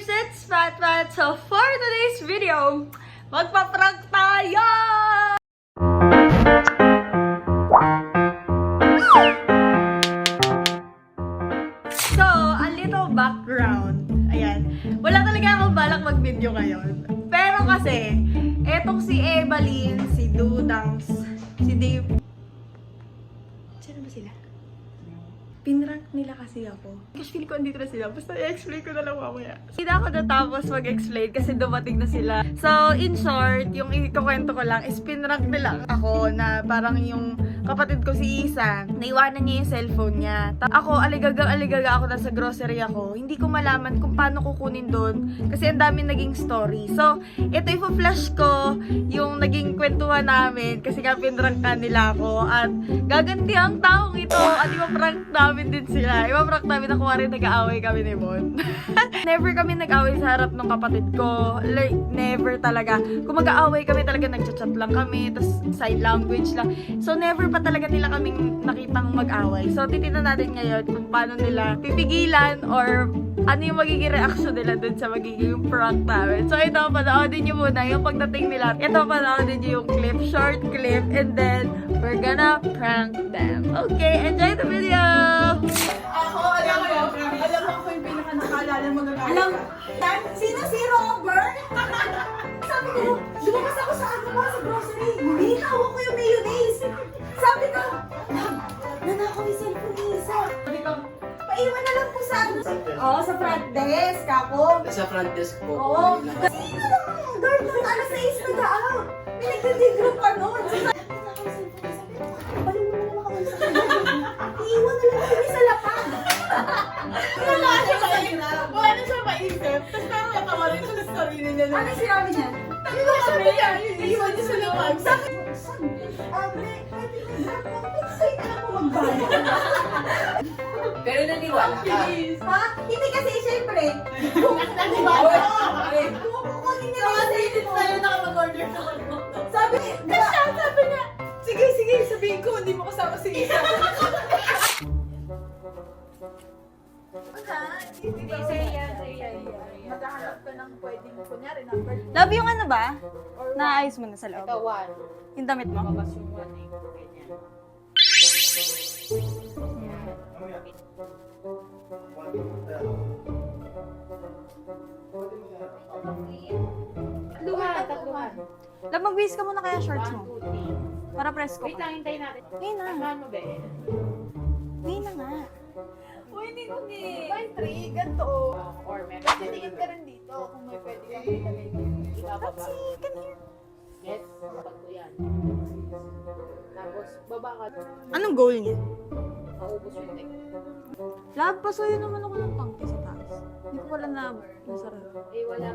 babes, it's Fat Fat. So for today's video, magpa-prank tayo! So, a little background. Ayan. Wala talaga akong balak mag-video ngayon. Pero kasi, etong si Evelyn, si Dudangs, si Dave. Sino ba sila? Pinrank nila kasi ako. Kasi feel ko andito na sila. Basta i-explain ko na lang mamaya. Hindi ako natapos mag-explain kasi dumating na sila. So, in short, yung ikukwento ko lang is pinrank nila ako na parang yung kapatid ko si Isa, naiwanan niya yung cellphone niya. Ta- ako, aligagang-aligaga ako na sa grocery ako. Hindi ko malaman kung paano kukunin doon kasi ang dami naging story. So, ito ipo-flash ko yung naging kwentuhan namin kasi nga pinrankan nila ako at gaganti ang taong ito at ipaprank namin din sila. Ipaprank namin na kuwari nag-aaway kami ni Mon. never kami nag-aaway sa harap ng kapatid ko. Like, never talaga. Kung mag-aaway kami talaga, nagchat-chat lang kami, tapos sign language lang. So, never pa talaga nila kaming nakitang mag-away. So, titignan natin ngayon kung paano nila pipigilan or ano yung magiging reaction nila dun sa magiging prank namin. So, ito, panoodin nyo muna yung pagdating nila. Ito, panoodin nyo yung clip, short clip, and then, we're gonna prank them. Okay, enjoy the video! Ako, alam mo, alam mo ako yung pinaka nakaalala mo na Alam, Dan, sino si Robert? Sabi ko, lumabas ako sa ano mo, sa grocery. Binitawa ko yung mayonnaise. Sabi ko, Love, nanakaw yung cellphone ni Isa. Sabi ko, paiwan na lang po sa ano. Oo, sa front desk ako. Nasa front desk po. Oo. Sino lang guard ng alas 6 nag-out? May nagdi-group pa na naman sa Iiwan na lang kami sa lapag. Wala siya maisip. Wala siya maisip. Tapos parang natawa rin siya sa sarili niya. Ano sinabi niya? Ano ba sabi niya? Iiwan niya sa lapag. Sabi may tinigrap mo. Pinasay ka lang mo magbayad. Pero naniwala ka. Ha? Hindi kasi, syempre, kung Naniwala. kung kukunin niya yung cellphone. tayo nakapag-order sa kanila. Sabi, di ba? Sabi niya, sige, sige, sabihin ko, hindi mo kasama si Isa. Maghahanap ka ng pwedeng, kunyari, number Love yung ano ba? Naayos mo na sa loob. one. Yung damit mo? Lumabas yung one eh. Ganyan. Tatluhan, tatluhan. Love, magbihis ka muna kaya shorts mo. Para press ko Wait ka. lang, hintayin natin. Ngayon na. Tamahan mo, be. Ngayon na nga. Uy, hindi ko ni... May three, ganito. Or meron. Titingin ka rin dito kung may pwede kang ilagay dito. Tapsi, come here. Yes, tatlo yan. Tapos, baba ka. Anong goal niya? Maubos yung tek. Love, pasuyo naman ako ng tangke sa taas. Hindi ko pala na nasarap. Eh, wala.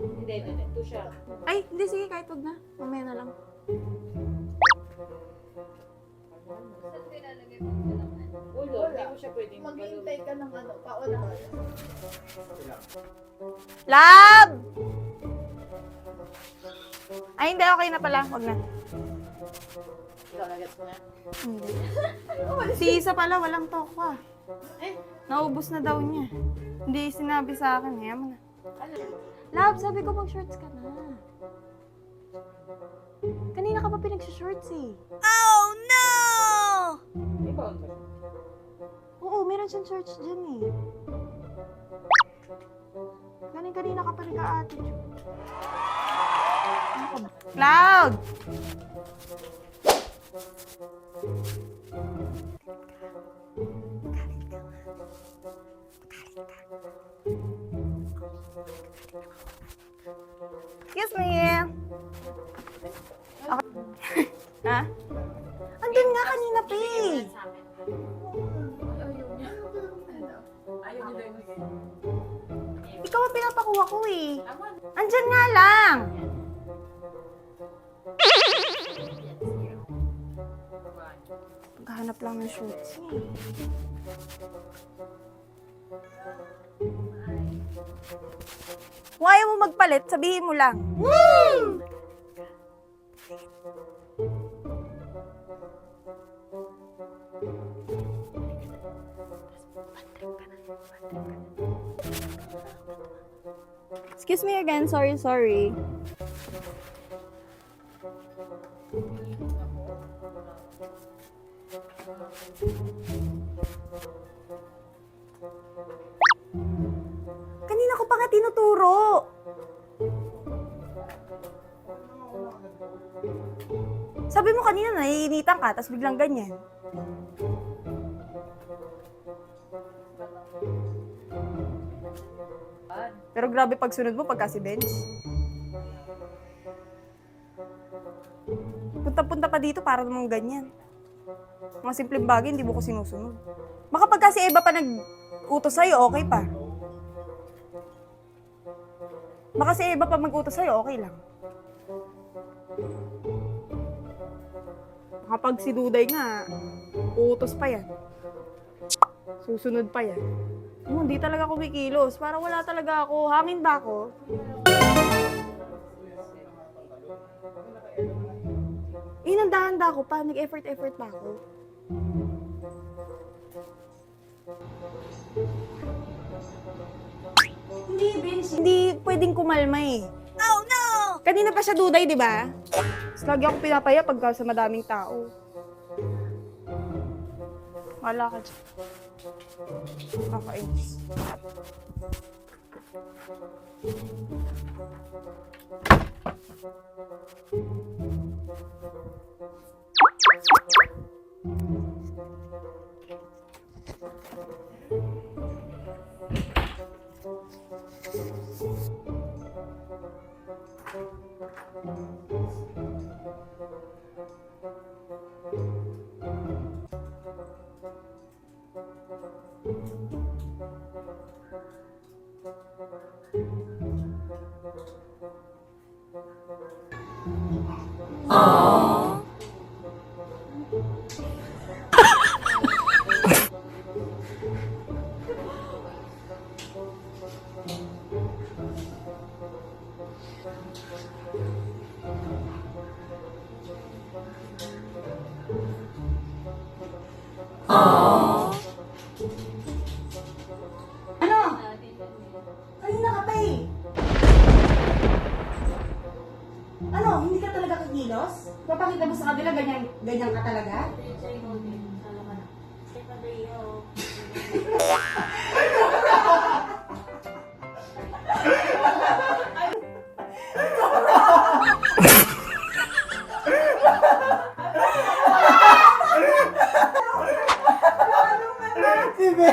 Hindi, hindi, hindi. Ito siya. Ay, hindi, sige, kahit wag na. Mamaya na lang. Ulo, hindi mo siya pwedeng Maghihintay ka ng ano, paunahan. Love! Ay, hindi, okay na pala. Wag na. Ikaw, nagets mo na. Hindi. Si Isa pala, walang tokwa. Eh, Naubos na daw niya. Hindi sinabi sa akin. Kaya mo na. ano? Love, sabi ko mag-shorts ka na. Kanina ka pa pinag-shorts eh. Oh, no! Oo, meron siyang shorts dyan eh. Galing kanina ka pa nag-a-attitude. Ano ka ba? Cloud! Excuse me. Ha? Andun nga kanina pa eh. Ikaw ang pinapakuha ko eh. Andyan nga lang. Paghahanap lang ng shorts. Kung ayaw mo magpalit, sabihin mo lang. Woo! Excuse me again, sorry, sorry. Kanina ko pa nga tinuturo. Sabi mo kanina naiinitan ka, tapos biglang ganyan. Pero grabe pagsunod mo pagka si Benz. Punta-punta pa dito para namang ganyan. Mga simpleng bagay, hindi mo ko sinusunod. Baka pagka si Eva pa nag-utos sa'yo, okay pa. Baka si Eva pa mag-utos sa'yo, okay lang. Kapag si Duday nga, uutos pa yan. Susunod pa yan. Oh, hindi talaga kumikilos. Para wala talaga ako. Hangin ba ako? Eh, nandahanda ako pa. Nag-effort-effort pa ako. Hindi, Vince. Hindi pwedeng kumalma eh. Oh no! Kanina pa siya duday, di ba? Tapos lagi ako pinapaya pagka sa madaming tao. Wala ka dyan. Noch eins. Thank Ano? Ganyan, ka talaga?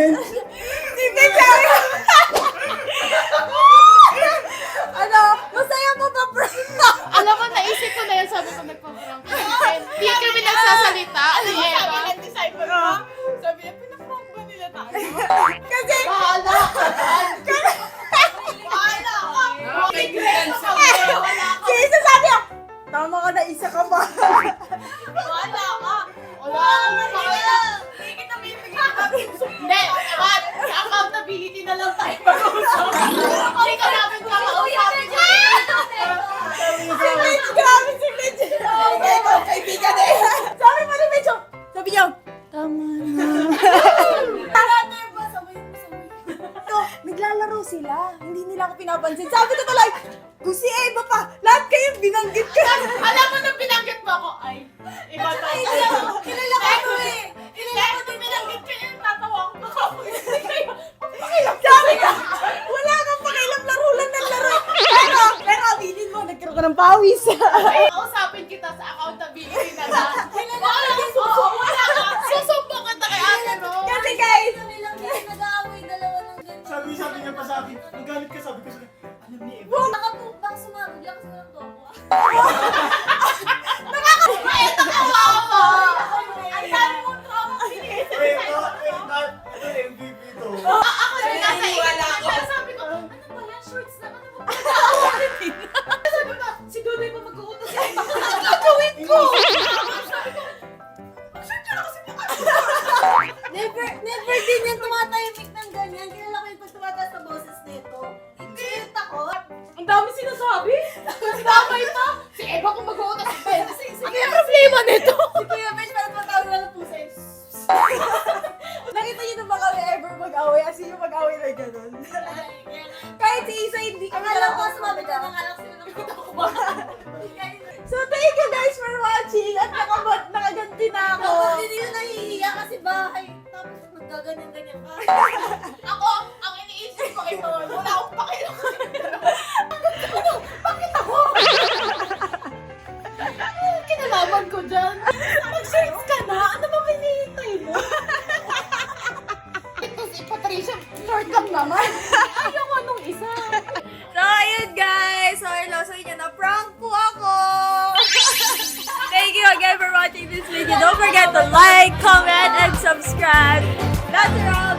Ano? Hindi kami nagsasalita. Ano Ano yun? sabi ng disciple ko? Sabi niya, pinaprank ba nila tayo? si Eva pa, bahay. Tapos naggaganyan-ganyan ka. Ako, ang iniisip ko ito, wala akong pakialam. Kinalaman ko dyan. Mag-shirts ka na? Ano ba hinihintay mo? Ito si Patricia, short lang naman. Ayaw ko nung isa. So, ayun guys. So, hello sa inyo. Na-prank po ako. Thank you again for watching this video. Don't forget to like, comment, subscribe. That's all.